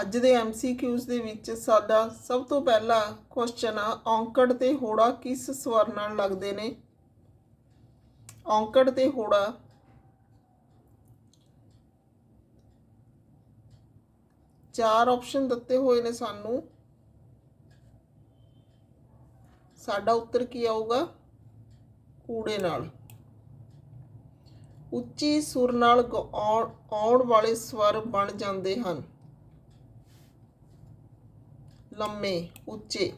ਅੱਜ ਦੇ ਐਮਸੀਕਿਊਜ਼ ਦੇ ਵਿੱਚ ਸਾਡਾ ਸਭ ਤੋਂ ਪਹਿਲਾ ਕੁਐਸਚਨ ਆ, ਔਂਕੜ ਤੇ ਹੋੜਾ ਕਿਸ ਸਵਰ ਨਾਲ ਲੱਗਦੇ ਨੇ? ਔਂਕੜ ਤੇ ਹੋੜਾ ਚਾਰ ਆਪਸ਼ਨ ਦਿੱਤੇ ਹੋਏ ਨੇ ਸਾਨੂੰ। ਸਾਡਾ ਉੱਤਰ ਕੀ ਆਊਗਾ? ਕੂੜੇ ਨਾਲ। ਉੱਚੀ ਸੁਰ ਨਾਲ ਗ- ਆਉਣ ਆਉਣ ਵਾਲੇ ਸਵਰ ਬਣ ਜਾਂਦੇ ਹਨ। ਲੰਮੇ, ਉੱਚੇ।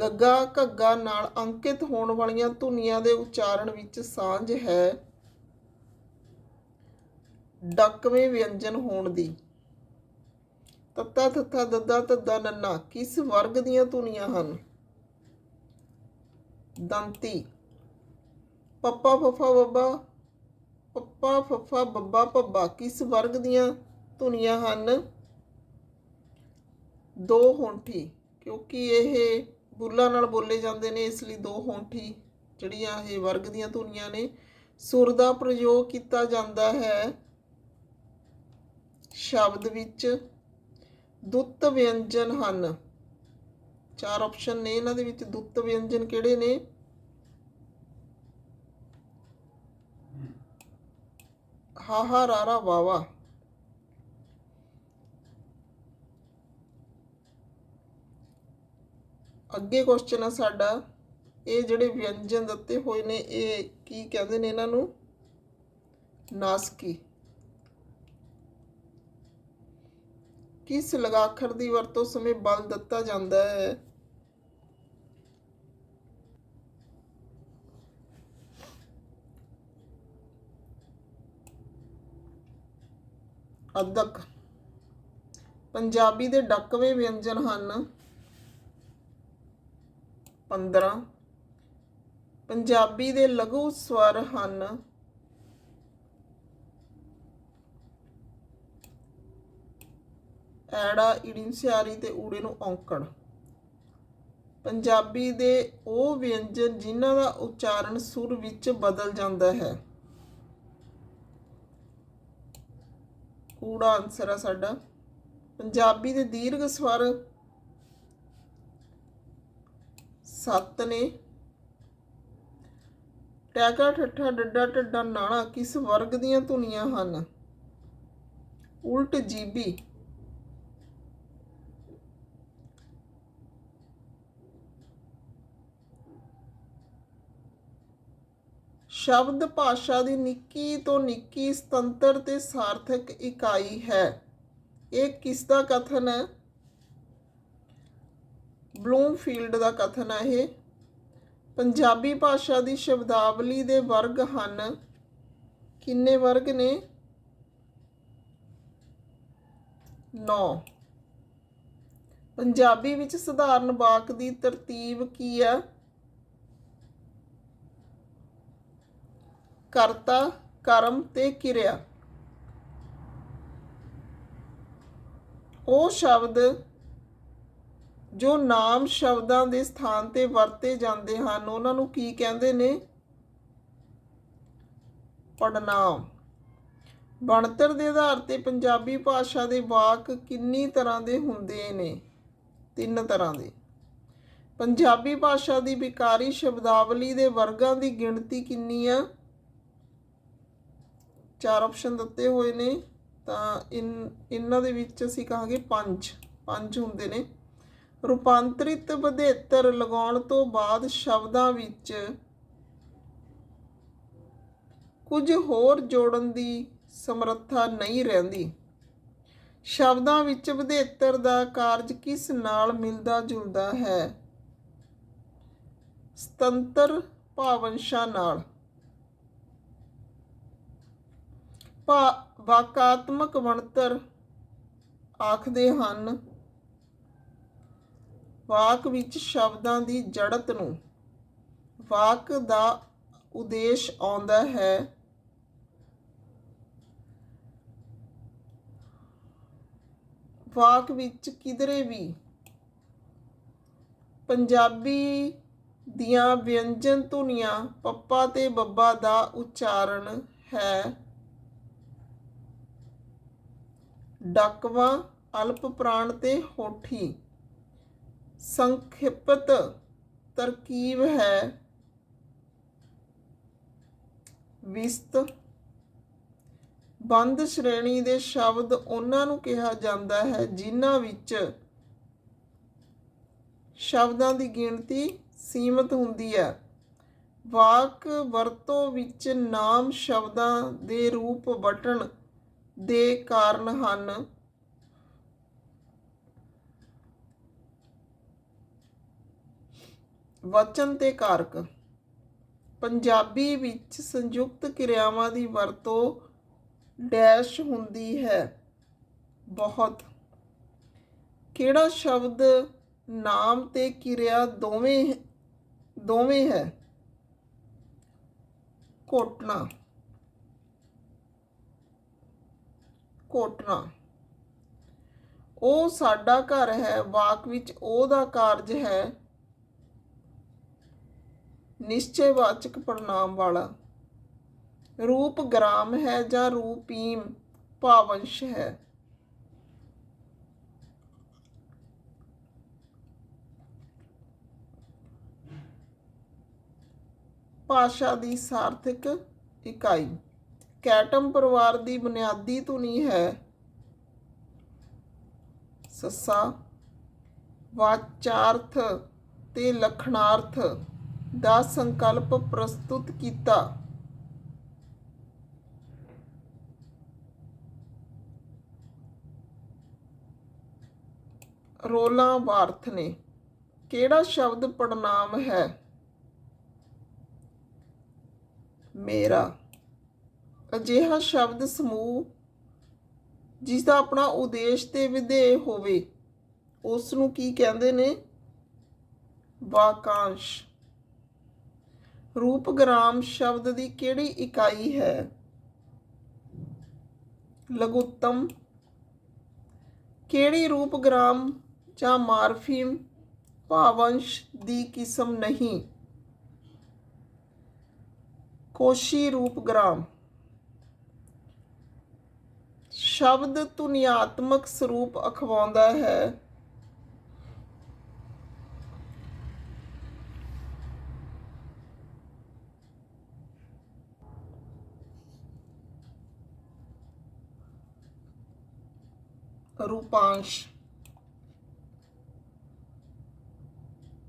ਗੱਗਾ ਘੱਗਾ ਨਾਲ ਅੰਕਿਤ ਹੋਣ ਵਾਲੀਆਂ ਧੁਨੀਆਂ ਦੇ ਉਚਾਰਨ ਵਿੱਚ ਸਾਂਝ ਹੈ। ਡੱਕਵੇਂ ਵਿਅੰਜਨ ਹੋਣ ਦੀ। ਤੱਤਾ ਥੱਥਾ ਦੱਦਾ ਤੱਦਾ ਨੰਨਾ, ਕਿਸ ਵਰਗ ਦੀਆਂ ਧੁਨੀਆਂ ਹਨ? ਦੰਤੀ। ਪੱਪਾ ਫੱਫਾ ਬੱਬਾ, ਪੱਪਾ ਫੱਫਾ ਬੱਬਾ ਪੱਬਾ, ਕਿਸ ਵਰਗ ਦੀਆਂ ਧੁਨੀਆਂ ਹਨ? ਦੋ ਹੋਂਠੀ, ਕਿਉਂਕਿ ਇਹ ਬੁੱਲਾਂ ਨਾਲ ਬੋਲੇ ਜਾਂਦੇ ਨੇ, ਇਸ ਲਈ ਦੋ ਹੋਂਠੀ ਜਿਹੜੀਆਂ ਇਹ ਵਰਗ ਦੀਆਂ ਧੁਨੀਆਂ ਨੇ, ਸੁਰ ਦਾ ਪ੍ਰਯੋਗ ਕੀਤਾ ਜਾਂਦਾ ਹੈ। ਸ਼ਬਦ ਵਿੱਚ ਦੁੱਤ ਵਿਅੰਜਨ ਹਨ। ਚਾਰ ਆਪਸ਼ਨ ਨੇ, ਇਹਨਾਂ ਦੇ ਵਿੱਚ ਦੁੱਤ ਵਿਅੰਜਨ ਕਿਹੜੇ ਨੇ? ਹਾਹਾ ਰਾਰਾ ਵਾਵਾ ਅੱਗੇ ਕੁਐਸਚਨ ਆ ਸਾਡਾ। ਇਹ ਜਿਹੜੇ ਵਿਅੰਜਨ ਦਿੱਤੇ ਹੋਏ ਨੇ, ਇਹ ਕੀ ਕਹਿੰਦੇ ਨੇ ਇਹਨਾਂ ਨੂੰ? ਨਾਸਕੀ। ਕਿਸ ਲਗਾਖਰ ਦੀ ਵਰਤੋਂ ਸਮੇਂ ਬਲ ਦਿੱਤਾ ਜਾਂਦਾ ਹੈ? ਅਦਕ। ਪੰਜਾਬੀ ਦੇ ਡੱਕਵੇਂ ਵਿਅੰਜਨ ਹਨ। 15 ਪੰਜਾਬੀ ਦੇ ਲਘੂ ਸਵਰ ਹਨ। ਐੜਾ ਈੜੀ ਸਿਆਰੀ ਤੇ ਊੜੇ ਨੂੰ ਔਂਕੜ। ਪੰਜਾਬੀ ਦੇ ਉਹ ਵਿਅੰਜਨ ਜਿਨ੍ਹਾਂ ਦਾ ਉਚਾਰਨ ਸੁਰ ਵਿੱਚ ਬਦਲ ਜਾਂਦਾ ਹੈ। ਊੜਾ ਆਨਸਰ ਆ ਸਾਡਾ। ਪੰਜਾਬੀ ਦੇ ਦੀਰਘ ਸਵਰ ਸੱਤ ਨੇ। ਟੈਕਾ ਠੱਠਾ ਡੱਡਾ ਟੱਡਾ ਨਾਣਾ ਕਿਸ ਵਰਗ ਦੀਆਂ ਧੁਨੀਆਂ ਹਨ? ਉਲਟ ਜੀਬੀ। ਸ਼ਬਦ ਭਾਸ਼ਾ ਦੀ ਨਿੱਕੀ ਤੋਂ ਨਿੱਕੀ ਸੁਤੰਤਰ ਤੇ ਸਾਰਥਕ ਇਕਾਈ ਹੈ। ਇਹ ਕਿਸ ਦਾ ਕਥਨ ਹੈ? ਬਲੂਮਫੀਲਡ ਦਾ ਕਥਨ ਹੈ ਇਹ। ਪੰਜਾਬੀ ਭਾਸ਼ਾ ਦੀ ਸ਼ਬਦਾਵਲੀ ਦੇ ਵਰਗ ਹਨ। ਕਿੰਨੇ ਵਰਗ ਨੇ? 9 ਪੰਜਾਬੀ ਵਿੱਚ ਸਧਾਰਨ ਵਾਕ ਦੀ ਤਰਤੀਬ ਕੀ ਹੈ? ਕਰਤਾ, ਕਰਮ ਤੇ ਕਿਰਿਆ। ਉਹ ਸ਼ਬਦ ਜੋ ਨਾਮ ਸ਼ਬਦਾਂ ਦੇ ਸਥਾਨ ਤੇ ਵਰਤੇ ਜਾਂਦੇ ਹਨ, ਉਹਨਾਂ ਨੂੰ ਕੀ ਕਹਿੰਦੇ ਨੇ? ਪੜਨਾਮ ਬਣਤਰ ਦੇ ਆਧਾਰ ਤੇ ਪੰਜਾਬੀ ਭਾਸ਼ਾ ਦੇ ਵਾਕ ਕਿੰਨੀ ਤਰ੍ਹਾਂ ਦੇ ਹੁੰਦੇ ਨੇ? ਤਿੰਨ ਤਰ੍ਹਾਂ ਦੇ। ਪੰਜਾਬੀ ਭਾਸ਼ਾ ਦੀ ਵਿਕਾਰੀ ਸ਼ਬਦਾਵਲੀ ਦੇ ਵਰਗਾਂ ਦੀ ਗਿਣਤੀ ਕਿੰਨੀ ਆ? ਚਾਰ ਆਪਸ਼ਨ ਦਿੱਤੇ ਹੋਏ ਨੇ, ਤਾਂ ਇਨ, ਇਹਨਾਂ ਦੇ ਵਿੱਚ ਅਸੀਂ ਕਹਾਂਗੇ ਪੰਜ। ਪੰਜ ਹੁੰਦੇ ਨੇ। ਰੂਪਾਂਤਰਿਤ ਵਧੇਤਰ ਲਗਾਉਣ ਤੋਂ ਬਾਅਦ ਸ਼ਬਦਾਂ ਵਿੱਚ ਕੁਝ ਹੋਰ ਜੋੜਨ ਦੀ ਸਮਰੱਥਾ ਨਹੀਂ ਰਹਿੰਦੀ। ਸ਼ਬਦਾਂ ਵਿੱਚ ਵਧੇਤਰ ਦਾ ਕਾਰਜ ਕਿਸ ਨਾਲ ਮਿਲਦਾ ਜੁਲਦਾ ਹੈ? ਸੁਤੰਤਰ ਭਾਵੰਸ਼ਾਂ ਨਾਲ। ਭਾ ਵਾਕਾਤਮਕ ਬਣਤਰ ਆਖਦੇ ਹਨ ਵਾਕ ਵਿੱਚ ਸ਼ਬਦਾਂ ਦੀ ਜੜਤ ਨੂੰ। ਵਾਕ ਦਾ ਉਦੇਸ਼ ਆਉਂਦਾ ਹੈ। ਵਾਕ ਵਿੱਚ ਕਿਧਰੇ ਵੀ ਪੰਜਾਬੀ ਦੀਆਂ ਵਿਅੰਜਨ ਧੁਨੀਆਂ ਪੱਪਾ ਤੇ ਬੱਬਾ ਦਾ ਉਚਾਰਨ ਹੈ। ਡੱਕਵਾਂ ਅਲਪ ਪ੍ਰਾਣ ਤੇ ਹੋਠੀ ਸੰਖਿਪਤ ਤਰਕੀਬ ਹੈ। ਵਿਸਤ। ਬੰਦ ਸ਼੍ਰੇਣੀ ਦੇ ਸ਼ਬਦ ਉਹਨਾਂ ਨੂੰ ਕਿਹਾ ਜਾਂਦਾ ਹੈ, ਜਿਨ੍ਹਾਂ ਵਿੱਚ ਸ਼ਬਦਾਂ ਦੀ ਗਿਣਤੀ ਸੀਮਤ ਹੁੰਦੀ ਹੈ। ਵਾਕ ਵਰਤੋਂ ਵਿੱਚ ਨਾਮ ਸ਼ਬਦਾਂ ਦੇ ਰੂਪ ਵਟਣ ਦੇ ਕਾਰਨ ਹਨ। ਵਚਨ ਤੇ ਕਾਰਕ। ਪੰਜਾਬੀ ਵਿੱਚ ਸੰਯੁਕਤ ਕਿਰਿਆਵਾਂ ਦੀ ਵਰਤੋਂ ਡੈਸ਼ ਹੁੰਦੀ ਹੈ। ਬਹੁਤ। ਕਿਹੜਾ ਸ਼ਬਦ ਨਾਮ ਤੇ ਕਿਰਿਆ ਦੋਵੇਂ ਦੋਵੇਂ ਹੈ? ਕੋਟਣਾ ਕੋਟਣਾ ਉਹ ਸਾਡਾ ਘਰ ਹੈ, ਵਾਕ ਵਿੱਚ ਉਹ ਦਾ ਕਾਰਜ ਹੈ। ਨਿਸ਼ਚੈਵਾਚਕ ਪੜਨਾਮ ਵਾਲਾ। ਰੂਪ ਗ੍ਰਾਮ ਹੈ ਜਾਂ ਰੂਪੀਮ, ਭਾਵੰਸ਼ ਹੈ। ਭਾਸ਼ਾ ਦੀ ਸਾਰਥਕ ਇਕਾਈ। ਕੈਟਮ ਪਰਿਵਾਰ ਦੀ ਬੁਨਿਆਦੀ ਧੁਨੀ ਹੈ। ਸੱਸਾ, ਵਾਚਾਰਥ ਤੇ ਲਖਣਾਰਥ। ਦਾ ਸੰਕਲਪ ਪ੍ਰਸਤੁਤ ਕੀਤਾ। ਰੋਲਾਂ ਵਾਰਥ ਨੇ। ਕਿਹੜਾ ਸ਼ਬਦ ਪੜਨਾਮ ਹੈ? ਮੇਰਾ। ਅਜਿਹਾ ਸ਼ਬਦ ਸਮੂਹ ਜਿਸ ਦਾ ਆਪਣਾ ਉਦੇਸ਼ ਤੇ ਵਿਧੇਯ ਹੋਵੇ ਉਸ ਨੂੰ ਕੀ ਕਹਿੰਦੇ ਨੇ? ਵਾਕਾਂਸ਼। ਰੂਪਗ੍ਰਾਮ ਸ਼ਬਦ ਦੀ ਕਿਹੜੀ ਇਕਾਈ ਹੈ? ਲਘੁੱਤਮ, ਕਿਹੜੀ ਰੂਪਗ੍ਰਾਮ ਜਾਂ ਮਾਰਫੀਮ ਭਾਵੰਸ਼ ਦੀ ਕਿਸਮ ਨਹੀਂ? ਕੋਸ਼ੀ ਰੂਪਗ੍ਰਾਮ। ਸ਼ਬਦ ਧੁਨਿਆਤਮਕ ਸਰੂਪ ਅਖਵਾਉਂਦਾ ਹੈ। ਰੂਪਾਂਸ਼।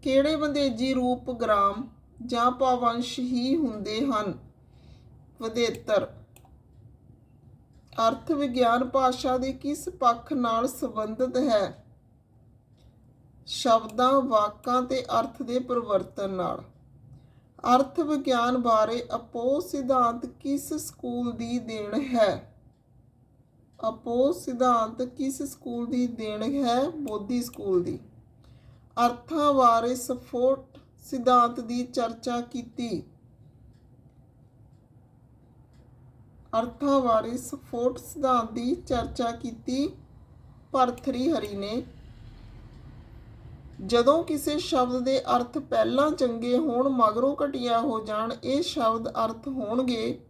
ਕਿਹੜੇ ਬੰਦੇਜੀ ਰੂਪ ਗ੍ਰਾਮ ਜਾਂ ਪਾਵੰਸ਼ ਹੀ ਹੁੰਦੇ ਹਨ? ਵਧੇਤਰ। ਅਰਥ ਵਿਗਿਆਨ ਭਾਸ਼ਾ ਦੇ ਕਿਸ ਪੱਖ ਨਾਲ ਸੰਬੰਧਿਤ ਹੈ? ਸ਼ਬਦਾਂ, ਵਾਕਾਂ ਤੇ ਅਰਥ ਦੇ ਪਰਿਵਰਤਨ ਨਾਲ। ਅਰਥ ਵਿਗਿਆਨ ਬਾਰੇ ਅਪੋ ਸਿਧਾਂਤ ਕਿਸ ਸਕੂਲ ਦੀ ਦੇਣ ਹੈ? ਅਪੋ ਸਿਧਾਂਤ ਕਿਸ ਸਕੂਲ ਦੀ ਦੇਣ ਹੈ? ਬੋਧੀ ਸਕੂਲ ਦੀ। ਅਰਥਾਂ ਬਾਰੇ ਸਫੋਟ ਸਿਧਾਂਤ ਦੀ ਚਰਚਾ ਕੀਤੀ। ਅਰਥਾਂ ਬਾਰੇ ਸਫੋਟ ਸਿਧਾਂਤ ਦੀ ਚਰਚਾ ਕੀਤੀ। ਭਰਥਰੀ ਹਰੀ ਨੇ। ਜਦੋਂ ਕਿਸੇ ਸ਼ਬਦ ਦੇ ਅਰਥ ਪਹਿਲਾਂ ਚੰਗੇ ਹੋਣ, ਮਗਰੋਂ ਘਟੀਆ ਹੋ ਜਾਣ, ਇਹ ਸ਼ਬਦ ਅਰਥ ਹੋਣਗੇ।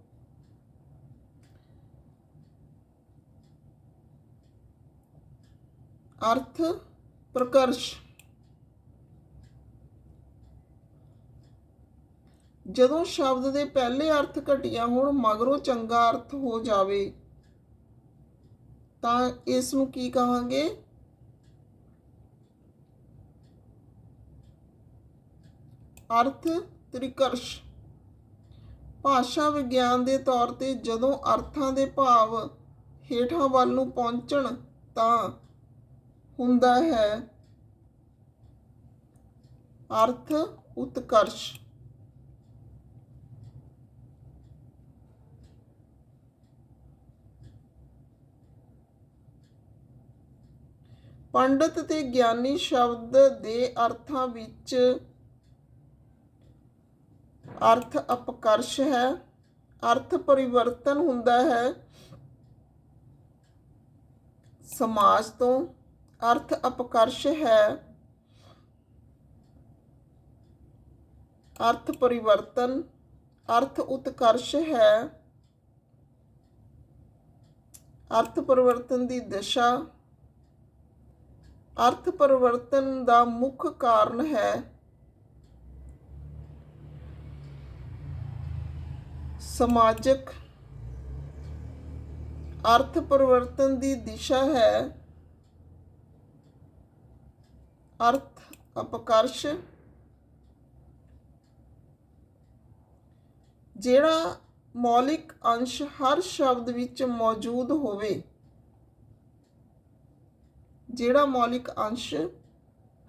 ਅਰਥ ਪ੍ਰਕਰਸ਼। ਜਦੋਂ ਸ਼ਬਦ ਦੇ ਪਹਿਲੇ ਅਰਥ ਘਟੀਆ ਹੋਣ, ਮਗਰੋਂ ਚੰਗਾ ਅਰਥ ਹੋ ਜਾਵੇ, ਤਾਂ ਇਸ ਨੂੰ ਕੀ ਕਹਾਂਗੇ? ਅਰਥ ਤ੍ਰਿਕਰਸ਼। ਭਾਸ਼ਾ ਵਿਗਿਆਨ ਦੇ ਤੌਰ ਤੇ ਜਦੋਂ ਅਰਥਾਂ ਦੇ ਭਾਵ ਹੇਠਾਂ ਵੱਲ ਨੂੰ ਪਹੁੰਚਣ, ਤਾਂ ਹੁੰਦਾ ਹੈ। ਅਰਥ ਉਤਕਰਸ਼। ਪੰਡਤ ਤੇ ਗਿਆਨੀ ਸ਼ਬਦ ਦੇ ਅਰਥਾਂ ਵਿੱਚ ਅਰਥ ਅਪਕਰਸ਼ ਹੈ। ਅਰਥ ਪਰਿਵਰਤਨ ਹੁੰਦਾ ਹੈ। ਸਮਾਜ ਤੋਂ ਅਰਥ ਅਪਕਰਸ਼ ਹੈ। ਅਰਥ ਪਰਿਵਰਤਨ, ਅਰਥ ਉਤਕਰਸ਼ ਹੈ। ਅਰਥ ਪਰਿਵਰਤਨ ਦੀ ਦਿਸ਼ਾ, ਅਰਥ ਪਰਿਵਰਤਨ ਦਾ ਮੁੱਖ ਕਾਰਨ ਹੈ। ਸਮਾਜਿਕ, ਅਰਥ ਪਰਿਵਰਤਨ ਦੀ ਦਿਸ਼ਾ ਹੈ। ਅਰਥ ਅਪਕਰਸ਼। ਜਿਹੜਾ ਮੌਲਿਕ ਅੰਸ਼ ਹਰ ਸ਼ਬਦ ਵਿੱਚ ਮੌਜੂਦ ਹੋਵੇ, ਜਿਹੜਾ ਮੌਲਿਕ ਅੰਸ਼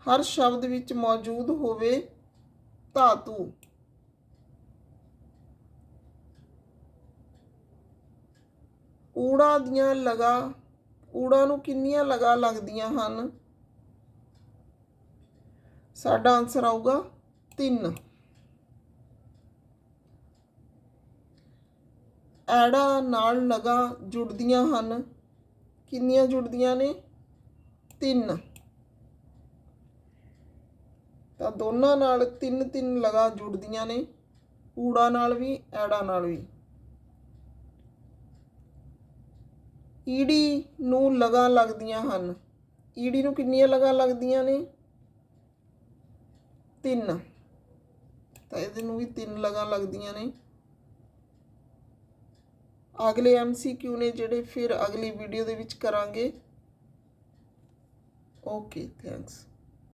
ਹਰ ਸ਼ਬਦ ਵਿੱਚ ਮੌਜੂਦ ਹੋਵੇ, ਧਾਤੂ। ਊੜਾ ਦੀਆਂ ਲਗਾ, ਊੜਾ ਨੂੰ ਕਿੰਨੀਆਂ ਲਗਾ ਲੱਗਦੀਆਂ ਹਨ? ਸਾਡਾ ਆਨਸਰ ਆਊਗਾ 3 ਐੜਾ ਨਾਲ ਲਗਾ ਜੁੜਦੀਆਂ ਹਨ। ਕਿੰਨੀਆਂ ਜੁੜਦੀਆਂ ਨੇ? 3 ਤਾਂ ਦੋਨਾਂ ਨਾਲ 3 3 ਲਗਾ ਜੁੜਦੀਆਂ ਨੇ। ਊੜਾ ਨਾਲ ਵੀ, ਐੜਾ ਨਾਲ ਵੀ। ਈੜੀ ਨੂੰ ਲਗਾ ਲੱਗਦੀਆਂ ਹਨ। ਈੜੀ ਨੂੰ ਕਿੰਨੀਆਂ ਲਗਾ ਲੱਗਦੀਆਂ ਨੇ? ਤਿੰਨ। ਤਾਂ ਇਹਦੇ ਨੂੰ ਵੀ ਤਿੰਨ ਲਗਾਂ ਲੱਗਦੀਆਂ ਨੇ। ਅਗਲੇ ਐਮਸੀਕਿਊ ਨੇ ਜਿਹੜੇ ਫਿਰ ਅਗਲੀ ਵੀਡੀਓ ਦੇ ਵਿੱਚ ਕਰਾਂਗੇ। Okay thanks